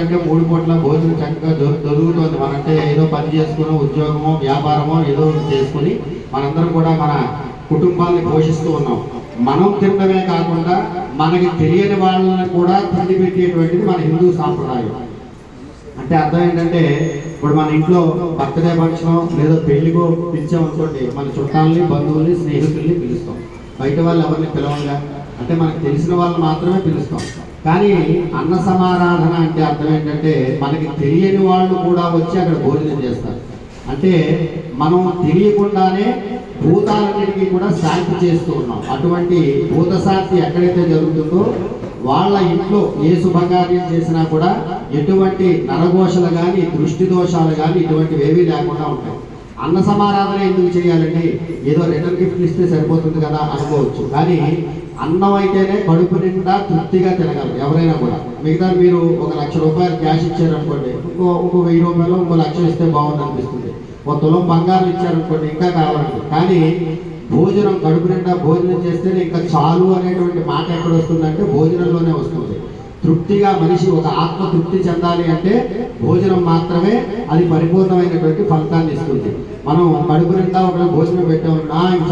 అంటే మూడు కోట్ల భోజనం చక్కగా దొరుకుతుంది మనంటే ఏదో పని చేసుకుని ఉద్యోగమో వ్యాపారమో ఏదో చేసుకుని మనందరం కూడా మన కుటుంబాన్ని పోషిస్తూ ఉన్నాం. మనం తినడమే కాకుండా మనకి తెలియని వాళ్ళని కూడా తిండి పెట్టేటువంటిది మన హిందూ సాంప్రదాయం. అంటే అర్థం ఏంటంటే ఇప్పుడు మన ఇంట్లో బర్త్డే ఫంక్షన్ లేదా పెళ్ళికో పిలిచామనుకోండి మన చుట్టాలని బంధువుల్ని స్నేహితుల్ని పిలుస్తాం. బయట వాళ్ళు ఎవరిని పిలవంగా? అంటే మనకు తెలిసిన వాళ్ళు మాత్రమే పిలుస్తాం. కానీ అన్న సమారాధన అంటే అర్థం ఏంటంటే మనకి తెలియని వాళ్ళు కూడా వచ్చి అక్కడ భోజనం చేస్తారు. అంటే మనం తెలియకుండానే భూతాలన్నిటికీ కూడా శాంతి చేస్తూ ఉన్నాం. అటువంటి భూత శాంతి ఎక్కడైతే జరుగుతుందో వాళ్ళ ఇంట్లో ఏ శుభకార్యం చేసినా కూడా ఎటువంటి నరఘోషలు కానీ దృష్టి దోషాలు కానీ ఇటువంటివి ఏవీ లేకుండా ఉంటాయి. అన్న సమారాధన ఎందుకు చేయాలండి ఏదో రిటర్న్ గిఫ్ట్ ఇస్తే సరిపోతుంది కదా అనుకోవచ్చు. కానీ అన్నం అయితేనే కడుపు నిండా తృప్తిగా తినగలరు ఎవరైనా కూడా. మిగతా మీరు ఒక లక్ష రూపాయలు క్యాష్ ఇచ్చారనుకోండి ఇంకో ఇంకో వెయ్యి రూపాయలు ఇంకో లక్ష ఇస్తే బాగుంది అనిపిస్తుంది ఒక తులం బంగారం ఇచ్చారనుకోండి ఇంకా కావాలండి. కానీ భోజనం కడుపు నిండా భోజనం చేస్తేనే ఇంకా చాలు అనేటువంటి మాట ఎక్కడ వస్తుందంటే భోజనంలోనే వస్తుంది. తృప్తిగా మనిషి ఒక ఆత్మ తృప్తి చెందాలి అంటే భోజనం మాత్రమే అది పరిపూర్ణమైనటువంటి ఫలితాన్ని ఇస్తుంది. మనం కడుపు నిండా ఒక భోజనం పెట్టామన్నా